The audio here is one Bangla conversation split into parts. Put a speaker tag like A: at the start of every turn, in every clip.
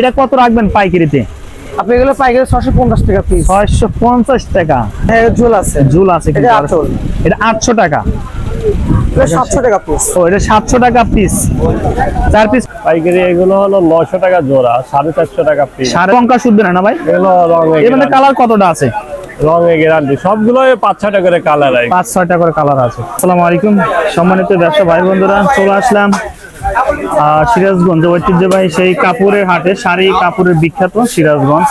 A: এটা কত রাখবেন পাইকারিতে?
B: আপনি এগুলো পাইকারি ছশো পঞ্চাশ টাকা পিস
A: ছয়শো পঞ্চাশ টাকা।
B: হ্যাঁ ঝোল আছে।
A: ঝুল আছে
B: এটা
A: আটশো টাকা।
B: এটা সাতশো টাকা পিস
A: ও এটা সাতশো টাকা পিস চার পিস
C: পাইকারি এগুলো হলো টাকা জোড়া সাড়ে চারশো টাকা পিস
A: সাড়ে লঙ্কা শুদ্ধ না না ভাই?
C: এগুলো রঙে
A: এর মধ্যে কালার কতটা আছে?
C: রঙে গ্যারান্টি সবগুলো পাঁচ ছটা করে কালার আছে।
A: পাঁচ ছয়টা করে কালার আছে। আসসালামু আলাইকুম। সম্মানিত ব্যবসা ভাই বন্ধুরা চলে আসলাম সিরাজগঞ্জ ঐতিহ্যবাহী সেই কাপড়ের হাটে শাড়ি কাপড়ের বিখ্যাত সিরাজগঞ্জ।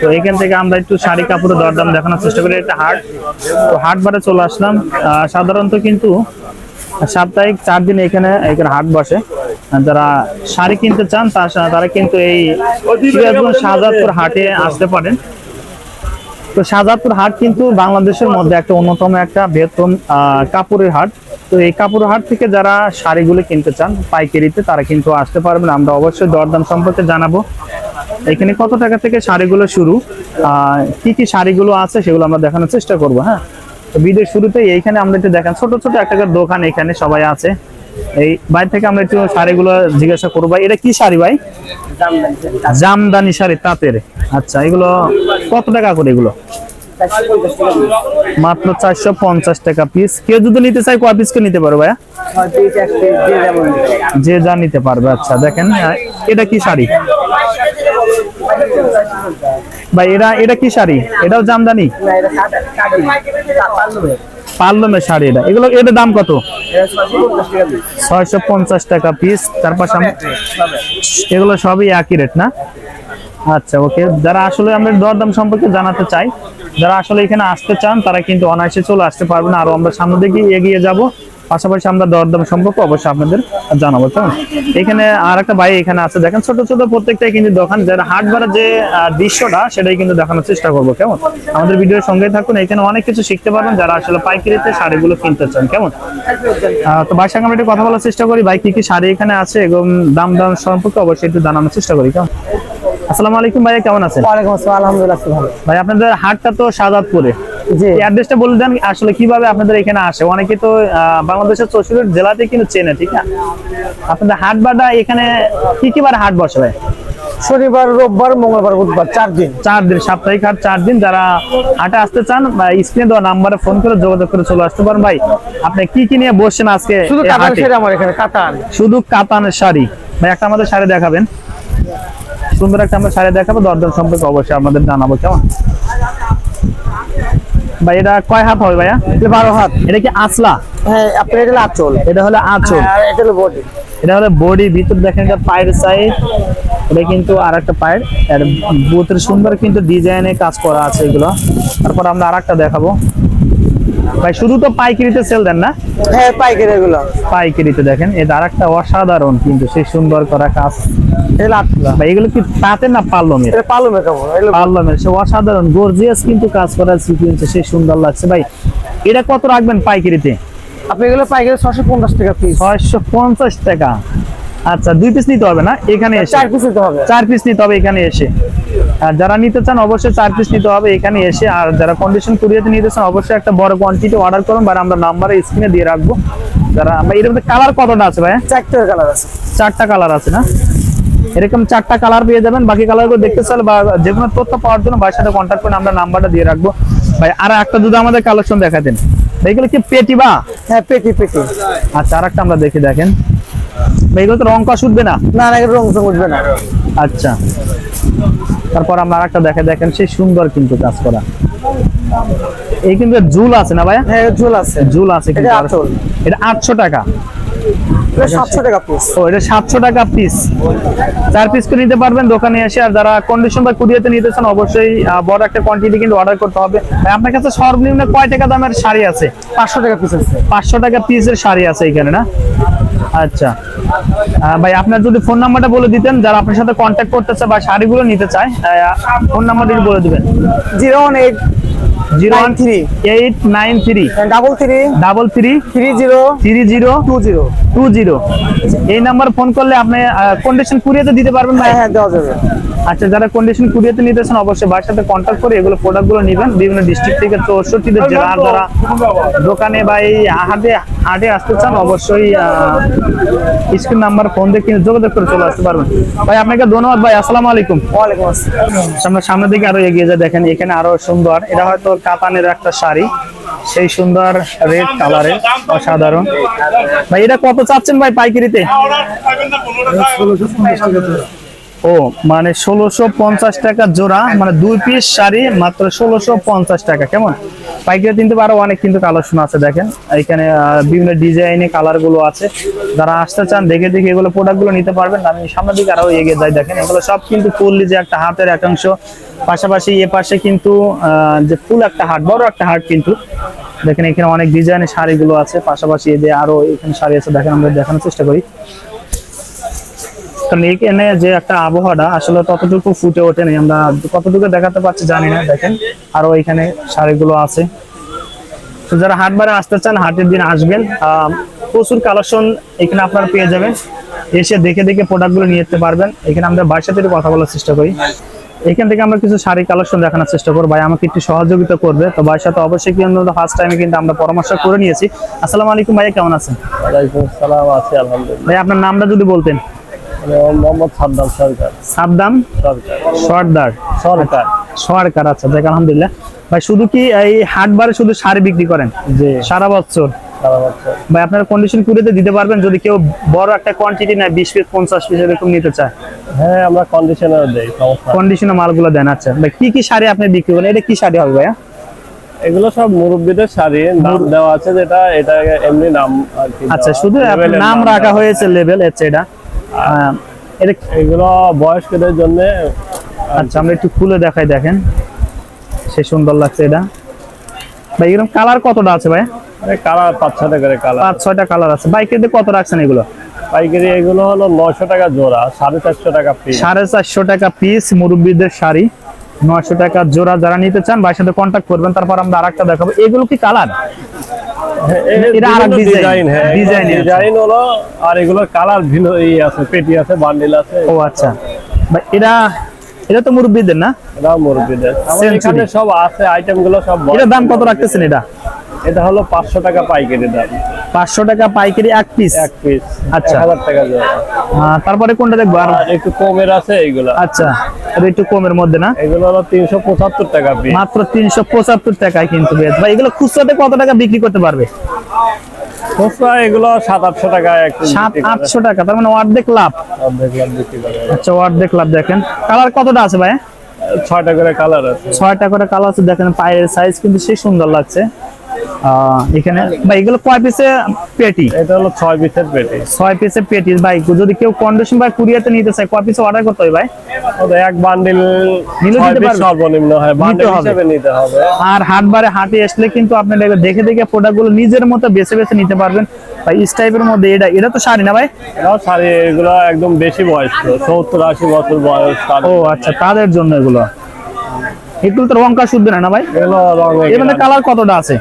A: তো এখান থেকে আমরা একটু শাড়ি কাপড়ের দরদাম দেখানোর চেষ্টা করি এটা হাট। তো হাট বারে চলে আসলাম। সাধারণত কিন্তু সাপ্তাহিক চার দিন এখানে এখানে হাট বসে। যারা শাড়ি কিনতে চান তার কিন্তু এই সিরাজগঞ্জ শাহজাদপুর হাটে আসতে পারেন। তো শাহজাদপুর হাট কিন্তু বাংলাদেশের মধ্যে একটা অন্যতম একটা বৃহত্তম আহ, কাপড়ের হাট। তো এই কাপড়ের হাট থেকে যারা শাড়িগুলো কিনতে চান পাইকারিতে তারা কিন্তু আসতে পারবেন। আমরা অবশ্যই দরদাম সম্পর্কে জানাব। এখানে কত টাকা থেকে শাড়িগুলো শুরু? কি কি শাড়িগুলো আছে সেগুলো আমরা দেখানোর চেষ্টা করব হ্যাঁ? তো ভিডিওর শুরুতে এইখানে আমরা একটু দেখান। ছোট ছোট একটা দোকান এখানে সবাই আছে। এই বাইরে থেকে আমরা একটু শাড়িগুলো জিজ্ঞাসা করব। ভাই এটা কি শাড়ি ভাই? জামদানি শাড়ি তাঁতের। আচ্ছা এগুলো কত টাকা করে এগুলো? মাত্র চারশো পঞ্চাশ টাকা পিস কেউ যদি নিতে চায় কয় পিস নিতে পারো ভাইয়া? যে যা নিতে পারবে আচ্ছা দেখেন আহ, এটা কি শাড়ি? ভাই এটা এটা কি শাড়ি? এটাও জামদানি? পার্লমের শাড়ি এটা। এগুলো এটার দাম কত? ছয়শো পঞ্চাশ টাকা পিস তার পাশে এগুলো সবই একই রেট না? আচ্ছা ওকে। যারা আসলে আমরা দরদাম সম্পর্কে জানাতে চাই যারা আসলে এখানে আসতে চান, তারা কিন্তু অনায়াসে চলে আসতে পারবে না। আরও আমরা সামনের দিকে এগিয়ে যাব। পাশাপাশি আমরা দরদাম সম্পর্কে অবশ্যই আপনাদের জানাব। কেমন এখানে আর একটা ভাই এখানে আছে। দেখেন, ছোট ছোট প্রত্যেকটাই কিন্তু দোকান। যারা হাট যে দৃশ্যটা, সেটাই কিন্তু দেখানোর চেষ্টা করব। কেমন? আমাদের ভিডিওর সঙ্গে থাকুন। এখানে অনেক কিছু শিখতে পারবেন যারা আসলে পাইকারিতে শাড়িগুলো কিনতে চান। কেমন? তো ভাইয়ের সঙ্গে আমরা একটু কথা বলার চেষ্টা করি। ভাই, কি কি শাড়ি এখানে আছে? এবং দাম দাম সম্পর্কে অবশ্যই একটু জানানোর চেষ্টা করি। কেমন? আসসালামু আলাইকুম ভাইয়া কেমন আছেন?
B: ওয়ালাইকুম আসসালাম আলহামদুলিল্লাহ ভালো।
A: ভাই আপনাদের হাটটা তো সাজাদপুরে
B: জি।
A: অ্যাড্রেসটা বলে দেন আসলে কীভাবে আপনাদের এখানে আসে? অনেকে তো বাংলাদেশের চৌষট্টি জেলাতে কিন্তু চেনে ঠিক না? আপনাদের হাট বাটা এখানে কি কি বার হাট বসে ভাই
B: শনিবার রোববার মঙ্গলবার বুধবার চার দিন।
A: চার দিন সাপ্তাহিক হাট চার দিন। যারা হাটে আসতে চান বা স্ক্রিনে দেওয়া নাম্বারে ফোন করে যোগাযোগ করে চলে আসতে পারেন। ভাই আপনি কি কি নিয়ে বসছেন আজকে
B: শুধু কাতান? আমার এখানে কাতান।
A: শুধু কাতানের শাড়ি। ভাই একটা আমাদের শাড়ি দেখাবেন। সুন্দর একটা আমরা শাড়ি দেখাবো দরদাম সম্পর্কে অবশ্যই আপনাদের জানাব কেমন? ভাই এটা কয় হাত হবে ভাইয়া?
B: এটা বারো হাত।
A: এটা কি আসলা
B: হ্যাঁ আপনার এটা আঁচল।
A: এটা হলো আঁচল।
B: এটা হলো বডি।
A: এটা হলো বডি ভিতর দেখেন এটা পায়ের সাইড এটা কিন্তু আর একটা পায়ের বুথের সুন্দর কিন্তু ডিজাইনে কাজ করা আছে এগুলো। তারপর আমরা আর একটা দেখাবো। ভাই শুধু তো পাইকারিতে সেল দেন না?
B: হ্যাঁ পাইকারি এগুলো
A: পাইকারিতে দেখেন এটা আর একটা অসাধারণ কিন্তু সেই সুন্দর করা কাজ। ভাই এগুলো কি তাতে না
B: এটা পালুমে কেমন এগুলো
A: সে অসাধারণ গর্জিয়াস কিন্তু কাজ করা সিকুয়েন্স সেই সুন্দর লাগছে। ভাই এটা কত রাখবেন পাইকারিতে?
B: আপনি এগুলো পাইকারি ছশো পঞ্চাশ টাকা পিস
A: ছয়শো পঞ্চাশ টাকা। আচ্ছা দুই পিস নিতে হবে না? এখানে এসে।
B: চার পিস নিতে হবে।
A: চার পিস নিতে হবে এখানে এসে। আর যারা নিতে চান অবশ্যই চার পিস নিতে হবে এখানে এসে। আর যারা কন্ডিশন কুরিয়াতে নিতে চান অবশ্যই একটা বড় কোয়ান্টিটি অর্ডার করুন বা আমরা নাম্বারে স্ক্রিনে দিয়ে রাখব। যারা ভাই এর মধ্যে কালার কতটা আছে ভাই
B: চারটে কালার আছে।
A: চারটা কালার আছে না? এরকম চারটা কালার পেয়ে যাবেন বাকি কালারগুলো দেখতে চাইলে বা যে কোনো তথ্য পাওয়ার জন্য ভাইয়ের সাথে কন্ট্যাক্ট করে আমরা নাম্বারটা দিয়ে রাখব। ভাই আর একটা যদি আমাদের কালেকশন দেখাতেন। ভাই এগুলো কি পেটি বা?
B: হ্যাঁ পেটি পেটি।
A: আচ্ছা আর একটা আমরা দেখি দেখেন। এগুলো তো রং কষ উঠবে না?
B: না না রং চং উঠবে না।
A: আচ্ছা। তারপর আমরা আরেকটা দেখে দেখেন সেই সুন্দর কিন্তু কাজ করা। এই কিন্তু ঝুল আছে না ভাইয়া?
B: হ্যাঁ জুল আছে।
A: ঝুল আছে কিন্তু
B: এটা
A: আর-
B: আঁচল।
A: এটা আটশো টাকা।
B: এটা সাতশো টাকা পিস
A: ও এটা সাতশো টাকা পিস চার পিস করে নিতে পারবেন দোকানে এসে আর যারা কন্ডিশন বা কুরিয়াতে নিতে চান অবশ্যই বড় একটা কোয়ান্টিটি কিন্তু অর্ডার করতে হবে। ভাই আপনার কাছে সর্বনিম্ন কয় টাকা দামের শাড়ি আছে?
B: পাঁচশো টাকা পিস আছে।
A: পাঁচশো টাকা পিসের শাড়ি আছে এখানে না? আচ্ছা। ভাই আপনার যদি ফোন নাম্বারটা বলে দিতেন যারা আপনার সাথে কন্ট্যাক্ট করতেছে বা শাড়িগুলো নিতে চায় ফোন নাম্বারটা বলে দিবেন।
B: Zero one eight
A: zero one
B: three
A: eight nine three.
B: Double three
A: double three
B: three zero
A: three zero
B: two zero
A: two zero এই নাম্বার ফোন করলে আপনি কন্ডিশন কুরিয়াতে দিতে পারবেন ভাই।
B: হ্যাঁ হ্যাঁ দেওয়া যাবে।
A: আচ্ছা যারা কন্ডিশন কুরিয়াতে নিতেছেন অবশ্যই বাসার সাথে কন্ট্যাক্ট করে এগুলো প্রোডাক্টগুলো নেবেন। বিভিন্ন ডিস্ট্রিক্ট থেকে চৌষট্টিতে জেলা যারা দোকানে বা এই হাটে হাটে আসতে চান অবশ্যই স্ক্রিন নাম্বার ফোন দিয়ে কিন্তু যোগাযোগ করে চলে আসতে পারবেন। ভাই আপনাকে ধন্যবাদ ভাই। আসসালামু আলাইকুম।
B: ওয়ালাইকুম আসসালাম।
A: আমরা সামনের দিকে আরও এগিয়ে যায় দেখেন এখানে আরও সুন্দর। এটা হয়তো কাতানের একটা শাড়ি। সেই সুন্দর রেড কালারের অসাধারণ। ভাই এটা কত চাচ্ছেন ভাই পাইকারিতে? ও মানে ষোলোশো পঞ্চাশ টাকা জোড়া মানে দুই পিস শাড়ি, মাত্র ষোলোশো পঞ্চাশ টাকা, কেমন? পাইকারি কিন্তু আরও অনেক কিন্তু কালেকশন আছে, দেখেন। এখানে বিভিন্ন ডিজাইনে কালারগুলো আছে। যারা আসতে চান, দেখে দেখে এগুলো প্রোডাক্টগুলো নিতে পারবেন। আমি সামনের দিকে আরও এগিয়ে যাই, দেখেন। এগুলো সব কিন্তু ফুললি যে একটা হাতের একাংশ, পাশাপাশি এ পাশে কিন্তু যে ফুল একটা হাট, বড় একটা হাট কিন্তু। দেখেন, এখানে অনেক ডিজাইনের শাড়িগুলো আছে। পাশাপাশি এই যে আরও এখানে শাড়ি আছে, দেখেন, আমরা দেখানোর চেষ্টা করি। কারণ এখানে যে একটা আবহাওয়াটা আসলে ততটুকু ফুটে ওঠেনি। আমরা কতটুকু দেখাতে পারছি জানি না দেখেন। আরও এখানে শাড়িগুলো আছে। তো যারা হাট বারে আসতে চান হাটের দিন আসবেন। প্রচুর কালেকশন এখানে আপনারা পেয়ে যাবেন। এসে দেখে দেখে প্রোডাক্টগুলো নিয়ে যেতে পারবেন। এখানে আমরা বাসার সাথে কথা বলার চেষ্টা করি। এখান থেকে আমরা কিছু শাড়ি কালেকশন দেখানোর চেষ্টা করব। ভাই আমাকে একটু সহযোগিতা করবে। তো ভাইয়ের সাথে অবশ্যই কিন্তু ফার্স্ট টাইমে কিন্তু আমরা পরামর্শ করে নিয়েছি। আসসালামু আলাইকুম ভাইয়া কেমন আছেন? ভাই আপনার নামটা যদি বলতেন।
C: মোহাম্মদ সাদ্দাম সরকার।
A: সাবদাম
C: সরকার।
A: সর্দার।
C: সরকার।
A: সরকার আচ্ছা দেখ আলহামদুলিল্লাহ। ভাই শুধু কি এই হাট শুধু শাড়ি বিক্রি করেন?
C: জি।
A: সারা বছর? ভাই আপনারা কন্ডিশন কুড়িতে দিতে পারবেন যদি কেউ বড় একটা কোয়ান্টিটি নেয় বিশ পিস পঞ্চাশ পিস এরকম নিতে চায়।
C: হ্যাঁ আমরা কন্ডিশনার দেই
A: মালগুলো দেন আচ্ছা। ভাই কি কি শাড়ি আপনি বিক্রি করেন? এটা কি শাড়ি হবে ভাইয়া?
C: এগুলো সব মুরব্বীদের শাড়ি। নাম দেওয়া আছে যেটা এটা এমনি নাম
A: আচ্ছা শুধু নাম রাখা হয়েছে লেভেল হচ্ছে এটা। এটা
C: এগুলো বয়স্কদের জন্য
A: আচ্ছা আমরা একটু খুলে দেখাই দেখেন। সে সুন্দর লাগছে এটা। ভাই এরকম কালার কতটা আছে ভাই?
C: কালার পাঁচ ছটা করে কালার।
A: পাঁচ ছয়টা কালার আছে। বাইকের দিয়ে কত রাখছেন এগুলো?
C: পাইকারি এগুলো হলো নয়শো টাকা জোড়া সাড়ে চারশো টাকা পিস
A: সাড়ে চারশো টাকা পিস মুরব্বীদের শাড়ি নয়শো টাকা জোড়া। যারা নিতে চান ভাইয়ের সাথে কন্ট্যাক্ট করবেন তারপর আমরা আরেকটা দেখাবো। এগুলো কি কালার এটা
C: ডিজাইন হ্যাঁ
A: design
C: ডিজাইন হলো আর এগুলোর কালার ভিন্ন ই আছে পেটি আছে বান্ডিল আছে।
A: ও আচ্ছা। এটা এটা তো মুরব্বীদের না?
C: এটা মুরব্বীদের। আমার এখানে সব আছে আইটেমগুলো সব বড়।
A: দাম কত রাখতেছেন এটা?
C: এটা হলো পাঁচশো টাকা পাইকারি দাম।
A: পাঁচশো টাকা পাইকারি এক পিস
C: এক পিস
A: আচ্ছা।
C: টাকা
A: তারপরে কোনটা দেখব? আর
C: একটু কমের আছে এইগুলা।
A: আচ্ছা। একটু কমের মধ্যে না?
C: এগুলো হলো তিনশো পঁচাত্তর টাকা
A: মাত্র তিনশো পঁচাত্তর টাকায় কিন্তু বেশ। ভাই এগুলো খুচরাতে কত টাকা বিক্রি করতে পারবে?
C: খুচরা এগুলো টাকা
A: টাকা তার মানে অর্ধেক লাভ।
C: অর্ধেক লাখ বিক্রি করে।
A: আচ্ছা অর্ধেক লাভ দেখেন। কালার কতটা আছে ভাই?
C: ছয়টা করে কালার আছে।
A: ছয়টা করে কালার আছে দেখেন পায়ের সাইজ কিন্তু সেই সুন্দর লাগছে। এখানে ভাই এগুলো কয় পিসে পেটি?
C: এটা হলো ছয় পিসের পেটি।
A: ছয় পিসে পেটি। ভাই যদি কেউ কন্ডিশন কুরিয়াতে নিতে চায় কয় পিসে অর্ডার করতে হবে ভাই?
C: এক বান্ডিল
A: নিলে দিতে পারবে?
C: সর্বনিম্ন হয় বান্ডিল হিসেবে নিতে হবে।
A: আর হাট বারে হাটে আসলে কিন্তু আপনার দেখে দেখে প্রোডাক্টগুলো নিজের মতো বেছে বেছে নিতে পারবেন। ভাই টাইপের মধ্যে এটা এটা তো শাড়ি না ভাই?
C: এরাও শাড়ি এগুলো একদম বেশি বয়স্ক সত্তর আশি বছর বয়স
A: ও আচ্ছা তাদের জন্য এগুলো। এগুলো তো রং কাজ শুদ্ধ না না ভাই?
C: এগুলো
A: এর কালার কতটা আছে?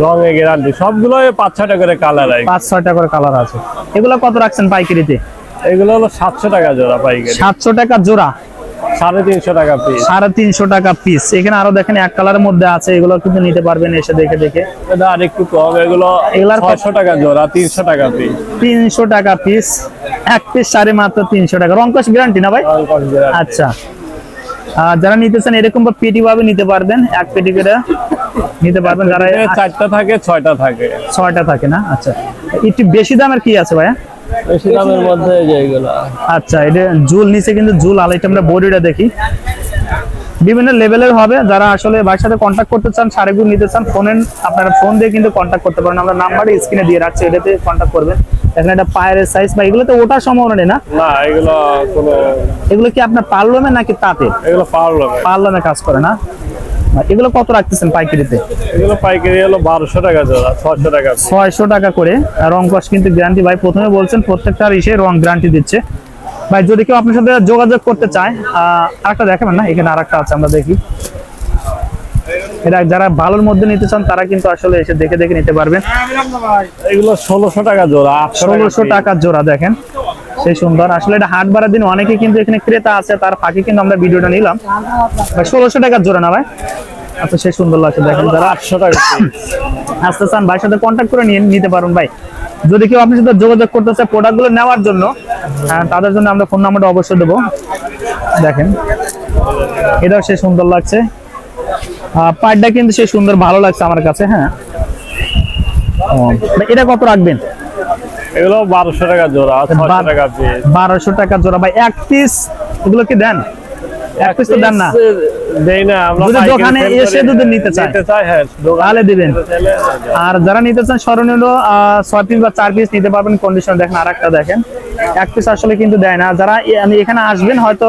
C: রঙে গ্যারান্টি সবগুলো পাঁচ ছটা করে কালার হয়
A: পাঁচ করে কালার আছে। এগুলো কত রাখছেন পাইকারিতে?
C: এগুলো হলো সাতশো টাকা জোড়া পাইকারি।
A: সাতশো টাকা জোড়া?
C: সাড়ে তিনশো টাকা পিস
A: সাড়ে তিনশো টাকা পিস এখানে আরও দেখেন এক কালারের মধ্যে আছে এগুলো কিন্তু নিতে পারবেন এসে দেখে দেখে।
C: এটা আর একটু কম এগুলো
A: এগুলার?
C: ছশো টাকা জোড়া তিনশো টাকা পিস
A: তিনশো টাকা পিস এক পিস শাড়ি মাত্র তিনশো টাকা। রংকশ গ্যারান্টি না ভাই? আচ্ছা। আর যারা নিতেছেন এরকম বা পেটি ভাবে নিতে পারবেন এক পেটি করে। নিতে পারবেন যারা
C: চারটা থাকে ছয়টা থাকে।
A: ছয়টা থাকে না? আচ্ছা। একটু বেশি দামের কি আছে ভাইয়া?
C: বেশি দামের মধ্যে
A: আচ্ছা এটা জুল নিচে কিন্তু জুল আলাইটা আমরা বডিটা দেখি। বিভিন্ন লেভেলের হবে যারা আসলে ভাইয়ের সাথে কন্ট্যাক্ট করতে চান নিতে চান ফোনে আপনারা ফোন দিয়ে কিন্তু কন্ট্যাক্ট করতে পারেন। আমরা নাম্বারটা স্ক্রিনে দিয়ে রাখছি এটাতে কন্ট্যাক্ট করবেন। এখানে একটা পায়ের সাইজ বা এগুলো তো ওটার সম্ভাবনা নেই না?
C: না এগুলো কোনো
A: এগুলো কি আপনার পার্লমে নাকি তাতে?
C: এগুলো পারল
A: পার্লমে কাজ করে না? এগুলো কত রাখতেছেন পাইকারিতে?
C: এগুলো পাইকারি হলো বারোশো টাকা জোড়া ছশো টাকা।
A: ছয়শো টাকা করে। রং কস কিন্তু গ্যারান্টি ভাই প্রথমে বলছেন প্রত্যেকটার ইসে রং গ্যারান্টি দিচ্ছে। ভাই যদি কেউ আপনার সাথে যোগাযোগ করতে চায় আহ, আরেকটা দেখাবেন না? এখানে আরেকটা আছে আমরা দেখি। এটা যারা ভালোর মধ্যে নিতে চান তারা কিন্তু আসলে এসে দেখে দেখে নিতে পারবেন।
C: এগুলো ষোলোশো টাকা জোড়া
A: ষোলোশো। টাকার জোড়া দেখেন। সেই সুন্দর। আসলে এটা হাট বাড়ার দিন অনেকে কিন্তু এখানে ক্রেতা আছে তার ফাঁকে কিন্তু আমরা ভিডিওটা নিলাম। ভাই ষোলোশো টাকার জোড়া না ভাই? আচ্ছা সেই সুন্দর লাগছে দেখেন যারা।
C: আটশো টাকা
A: আসতে চান ভাইয়ের সাথে কন্ট্যাক্ট করে নিয়ে নিতে পারুন ভাই। যদি কেউ আপনার সাথে যোগাযোগ করতে চায় প্রোডাক্টগুলো নেওয়ার জন্য হ্যাঁ, তাদের জন্য আমরা ফোন নাম্বারটা অবশ্যই দেবো। দেখেন এটাও সে সুন্দর লাগছে। পাড়টা কিন্তু সে সুন্দর ভালো লাগছে আমার কাছে হ্যাঁ। এটা কত রাখবেন?
C: এগুলো বারোশো টাকা জোড়া টাকা পিস
A: বারোশো টাকা জোড়া। ভাই এক পিস এগুলো কি দেন? এক পিস তো দেন না।
C: দেই না আমরা
A: যদি দোকানে এসে
C: করি।
A: নিতে চায়।
C: নিতে চায় হ্যাঁ
A: তাহলে দিবেন।
C: নিতে চাইলে দেয়।
A: আর যারা নিতে চান স্মরণীয় ছয় পিস বা চার পিস নিতে পারবেন। কন্ডিশন দেখেন আর একটা দেখেন। এক পিস আসলে কিন্তু দেয় না। যারা আমি এখানে আসবেন হয়তো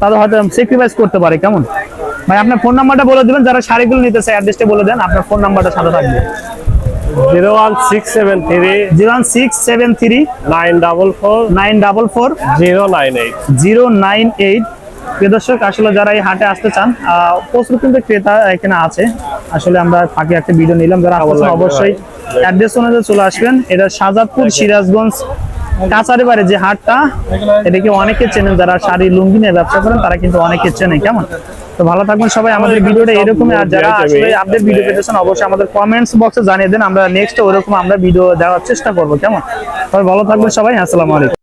A: তাদের হয়তো স্যাক্রিফাইস করতে পারে। কেমন? ভাই আপনার ফোন নাম্বারটা বলে দিবেন। যারা শাড়িগুলো নিতে চায় অ্যাড্রেসটা বলে দেন। আপনার ফোন নাম্বারটা সাথে থাকবে।
C: Zero one six seven three
A: zero one six seven three
C: nine double four
A: nine double four
C: zero nine eight
A: zero nine eight প্রিয় দর্শক আসলে যারা এই হাটে আসতে চান প্রচুর কিন্তু ক্রেতা এখানে আছে। আসলে আমরা ফাঁকে একটা ভিডিও নিলাম যারা আসতে অবশ্যই অ্যাড্রেস অনুযায়ী চলে আসবেন। এটা সাজাদপুর সিরাজগঞ্জ কাছারি বাড়ি যে হাটটা। এটাকে অনেকে চেনেন যারা শাড়ি লুঙ্গি নিয়ে ব্যবসা করেন তারা কিন্তু অনেকে চেনে। কেমন? তো ভালো থাকবেন সবাই আমাদের ভিডিওটা এরকমই। আর যারা আসলে আপডেট ভিডিও পেতেছেন অবশ্যই আমাদের কমেন্টস বক্সে জানিয়ে দেন আমরা নেক্সট ওরকম আমরা ভিডিও দেওয়ার চেষ্টা করব কেমন? তবে ভালো থাকবেন সবাই আসসালামু আলাইকুম।